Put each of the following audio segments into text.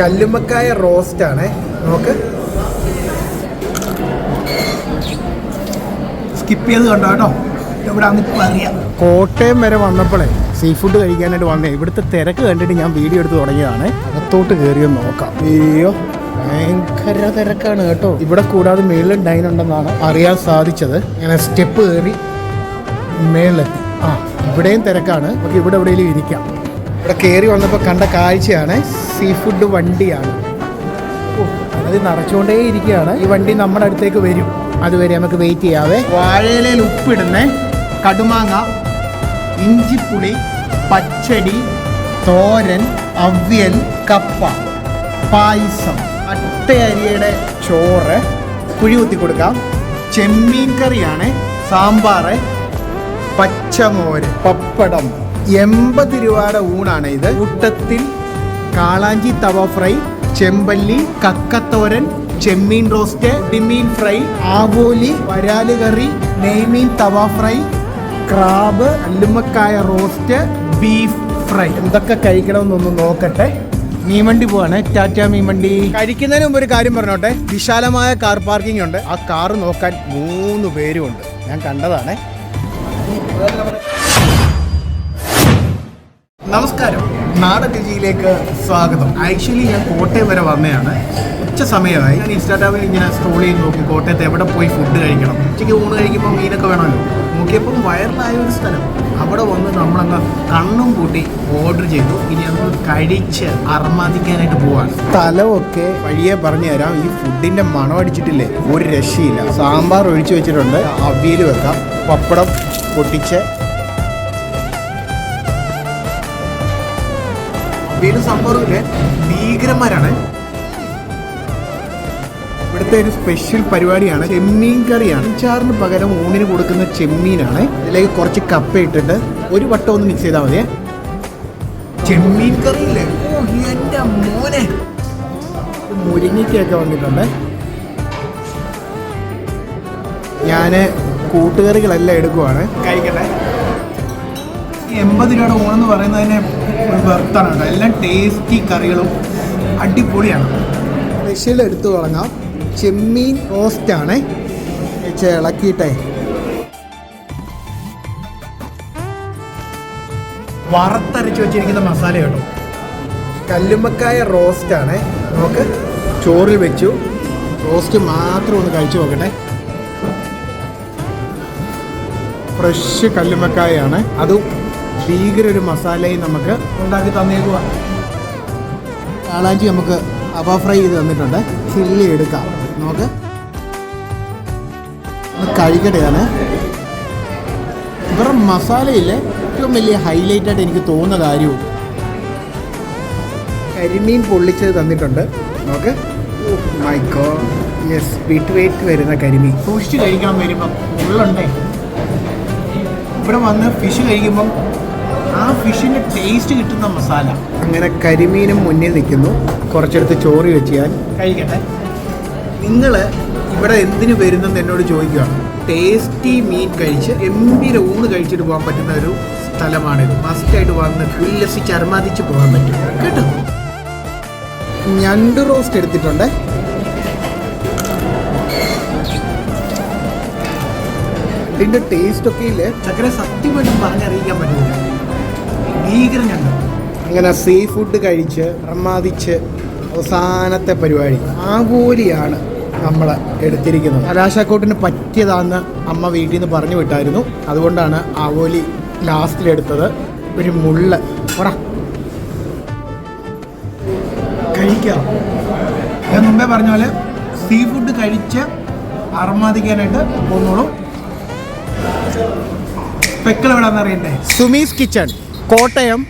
കല്ലുമ്മക്കായ roast ആണ്. നമുക്ക് skip ചെയ്ത് കണ്ടോ കേട്ടോ? കോട്ടയം വരെ വന്നപ്പോഴേ സീ ഫുഡ് കഴിക്കാനായിട്ട് വന്നേ. ഇവിടുത്തെ തിരക്ക് കണ്ടിട്ട് ഞാൻ വീഡിയോ എടുത്ത് തുടങ്ങിയതാണ്. അകത്തോട്ട് കയറിയൊന്ന് നോക്കാം. അയ്യോ ഭയങ്കര തിരക്കാണ് കേട്ടോ. ഇവിടെ കൂടാതെ മേളിൽ ഡൈൻ ഉണ്ടെന്നാണ് അറിയാൻ സാധിച്ചത്. ഇങ്ങനെ സ്റ്റെപ്പ് കയറി മേളിലെത്തി. ആ ഇവിടെയും തിരക്കാണ്. നമുക്ക് ഇവിടെ എവിടെയെങ്കിലും ഇരിക്കാം. ഇവിടെ കയറി വന്നപ്പോൾ കണ്ട കാഴ്ചയാണ് സീ ഫുഡ് വണ്ടിയാണ് അത് നിറച്ചുകൊണ്ടേ ഇരിക്കുകയാണ്. ഈ വണ്ടി നമ്മുടെ അടുത്തേക്ക് വരും. അതുവരെ നമുക്ക് വെയിറ്റ് ചെയ്യാവേ. വാഴയിലയിൽ ഉപ്പിടുന്ന. കടുമാങ്ങ ഇഞ്ചിപ്പുളി പച്ചടി തോരൻ അവിയൽ കപ്പ പായസം അട്ടയരിയുടെ ചോറ് കുഴി കുത്തി കൊടുക്കാം. ചെമ്മീൻ കറിയാണ് സാമ്പാറ് പച്ചമോര് പപ്പടം. എൺപത് രൂപയുടെ ഊണാണ് ഇത്. കൂട്ടത്തിൽ കാളാഞ്ചി തവ ഫ്രൈ ചെമ്പല്ലി കക്കത്തോരൻ ചെമ്മീൻ റോസ്റ്റ് ഡിമീൻ ഫ്രൈ ആവോലി വരാൽ കറി നെയ്മീൻ തവ ഫ്രൈ ക്രാബ് അല്ലുമ്മക്കായ റോസ്റ്റ് ബീഫ് ഫ്രൈ. എന്തൊക്കെ കഴിക്കണമെന്നൊന്ന് നോക്കട്ടെ. മീൻവണ്ടി പോവാണ്. ടാറ്റ മീൻവണ്ടി. കഴിക്കുന്നതിന് മുമ്പ് ഒരു കാര്യം പറഞ്ഞോട്ടെ. വിശാലമായ കാർ പാർക്കിംഗ് ഉണ്ട്. ആ കാർ നോക്കാൻ മൂന്ന് പേരും ഉണ്ട് ഞാൻ കണ്ടതാണേ. നമസ്കാരം. നാടൻ രുചിയിലേക്ക് സ്വാഗതം. ആക്ച്വലി ഞാൻ കോട്ടയം വരെ വന്നതാണ് ഉച്ച സമയമായി. ഞാൻ ഇൻസ്റ്റാഗ്രാമിൽ ഇങ്ങനെ സ്ക്രോൾ ചെയ്ത് നോക്കി കോട്ടയത്ത് എവിടെ പോയി ഫുഡ് കഴിക്കണം. ഉച്ചയ്ക്ക് ഊണ് കഴിക്കുമ്പോൾ മീനൊക്കെ വേണമല്ലോ. നോക്കിയപ്പം വയറിലായ ഒരു സ്ഥലം. അവിടെ വന്ന് നമ്മളങ്ങ് കണ്ണും കൂട്ടി ഓർഡർ ചെയ്തു. ഇനി അത് കഴിച്ച് അർമാദിക്കാനായിട്ട് പോവാണ്. സ്ഥലമൊക്കെ വഴിയെ പറഞ്ഞു തരാം. ഈ ഫുഡിന്റെ മണം അടിച്ചിട്ടില്ലേ? ഒരു രക്ഷയില്ല. സാമ്പാർ ഒഴിച്ചു വെച്ചിട്ടുണ്ട്. അവിയൽ വെക്കാം. പപ്പടം പൊട്ടിച്ച് സംഭവം ഇല്ലേ ഭീകരന്മാരാണ്. ഇവിടുത്തെ ഒരു സ്പെഷ്യൽ പരിപാടിയാണ്. ചെമ്മീൻ കറിയാണ്. അച്ചാറിന് പകരം ഊണിന് കൊടുക്കുന്ന ചെമ്മീനാണ്. ഇതിലേക്ക് കുറച്ച് കപ്പ ഇട്ടിട്ട് ഒരു വട്ടം ഒന്ന് മിക്സ് ചെയ്താൽ മതിയേ. ചെമ്മീൻ കറിയില്ലേ എന്റെ മോനെ. മുരിങ്ങിക്കൊക്കെ വന്നിട്ടുണ്ട്. ഞാൻ കൂട്ടുകറികളെല്ലാം എടുക്കുവാണ്. കഴിക്കട്ടെ. എൺപത് രൂപയുടെ ഊണെന്ന് പറയുന്നത് തന്നെ ഒരു വെർത്താണ് കേട്ടോ. എല്ലാം ടേസ്റ്റി കറികളും അടിപൊളിയാണ്. സ്പെഷ്യൽ എടുത്തു തുടങ്ങാം. ചെമ്മീൻ റോസ്റ്റാണ് ഇളക്കിയിട്ടേ. വറുത്തരച്ച് വെച്ചിരിക്കുന്ന മസാല കേട്ടോ. കല്ലുമ്മക്കായ റോസ്റ്റാണ് നമുക്ക് ചോറിൽ വെച്ചു. റോസ്റ്റ് മാത്രം ഒന്ന് കഴിച്ചു നോക്കട്ടെ. ഫ്രഷ് കല്ലുമ്മക്കായാണ് അതും ഭീകര ഒരു മസാലയും നമുക്ക് ഉണ്ടാക്കി തന്നേക്കുക കാളാഞ്ചി നമുക്ക് അവ ഫ്രൈ ചെയ്ത് തന്നിട്ടുണ്ട്. ചില്ലി എടുക്കാം. നമുക്ക് കഴിക്കട്ടെ ഞാൻ ഇവരുടെ മസാലയിലെ ഏറ്റവും വലിയ ഹൈലൈറ്റ് ആയിട്ട് എനിക്ക് തോന്നുന്ന കാര്യവും കരിമീൻ പൊള്ളിച്ചത് തന്നിട്ടുണ്ട്. നമുക്ക് മൈക്കോ യെസ് ബിറ്റ് വെയിറ്റ് വരുന്ന കരിമീൻ. സൂക്ഷിച്ച് കഴിക്കാൻ വരുമ്പം ഉള്ളുണ്ടേ? ഇവിടെ വന്ന് ഫിഷ് കഴിക്കുമ്പം ആ ഫിഷിന്റെ ടേസ്റ്റ് കിട്ടുന്ന മസാല. അങ്ങനെ കരിമീനും മുന്നിൽ നിൽക്കുന്നു. കുറച്ചെടുത്ത് ചോറ് വെച്ച് ഞാൻ കഴിക്കട്ടെ. നിങ്ങൾ ഇവിടെ എന്തിനു വരുന്നെന്ന് എന്നോട് ചോദിക്കുകയാണ് ടേസ്റ്റി മീൻ കഴിച്ച് ഗംഭീര ഊണ് കഴിച്ചിട്ട് പോകാൻ പറ്റുന്ന ഒരു സ്ഥലമാണിത്. മസ്റ്റായിട്ട് വന്ന് ഉല്ലസിച്ച് അർമാദിച്ച് പോകാൻ പറ്റും. കേട്ടോ? ഞണ്ട് റോസ്റ്റ് എടുത്തിട്ടുണ്ട്. ഇതിന്റെ ടേസ്റ്റ് ഒക്കെ ഇല്ലേ? ചക്കര സത്യമായിട്ടും പറഞ്ഞറിയിക്കാൻ പറ്റില്ല. കണ്ടു അങ്ങനെ സീ ഫുഡ് കഴിച്ച് പ്രമാദിച്ച് അവസാനത്തെ പരിപാടി. ആകൂലിയാണ് നമ്മൾ എടുത്തിരിക്കുന്നത്. കലാശാക്കോട്ടിന് പറ്റിയതാന്ന് അമ്മ വീട്ടിൽ നിന്ന് പറഞ്ഞു വിട്ടായിരുന്നു. അതുകൊണ്ടാണ് ആവോലി ലാസ്റ്റിലെടുത്തത് ഒരു മുള്ള. പറ. കഴിക്കാം. ഞാൻ മുമ്പേ പറഞ്ഞ പോലെ സീ ഫുഡ് കഴിച്ച് അർമാദിക്കാനായിട്ട് പോന്നോളൂ. സുമീസ് കിച്ചൺ കോട്ടയം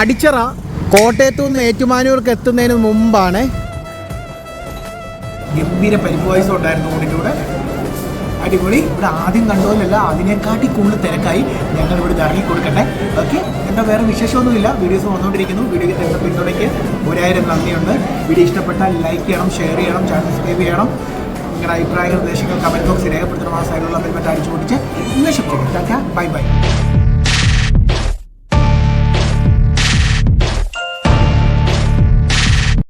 അടിച്ചറ കോട്ടയത്തു നിന്ന് ഏറ്റുമാനൂർക്ക് എത്തുന്നതിന് മുമ്പാണ്. ഗംഭീര പരിപ്പ് ഉണ്ടായിരുന്നു ഊണിന്റെ കൂടെ അടിപൊളി. ഇവിടെ ആദ്യം കണ്ടുപോലല്ല അതിനെക്കാട്ടി കൂടുതൽ തിരക്കായി ഞങ്ങൾ ഇവിടെ ഇറങ്ങി കൊടുക്കട്ടെ ഓക്കെ? എന്താ വേറെ വിശേഷമൊന്നുമില്ല. വീഡിയോസ് വന്നുകൊണ്ടിരിക്കുന്നു. വീഡിയോ പിന്തുണയ്ക്ക് ഒരായിരം നന്ദിയുണ്ട്. വീഡിയോ ഇഷ്ടപ്പെട്ടാൽ ലൈക്ക് ചെയ്യണം ഷെയർ ചെയ്യണം ചാനൽ സബ്സ്ക്രൈബ് ചെയ്യണം. നിങ്ങളുടെ അഭിപ്രായങ്ങൾ നിർദ്ദേശങ്ങൾ കമന്റ് ബോക്സിൽ രേഖപ്പെടുത്തണമെന്ന സൈഡിലുള്ള ബെൽബറ്റ് അടിച്ചു പൊട്ടിച്ച് ഇന്ന് ടാറ്റ ബൈ ബൈ.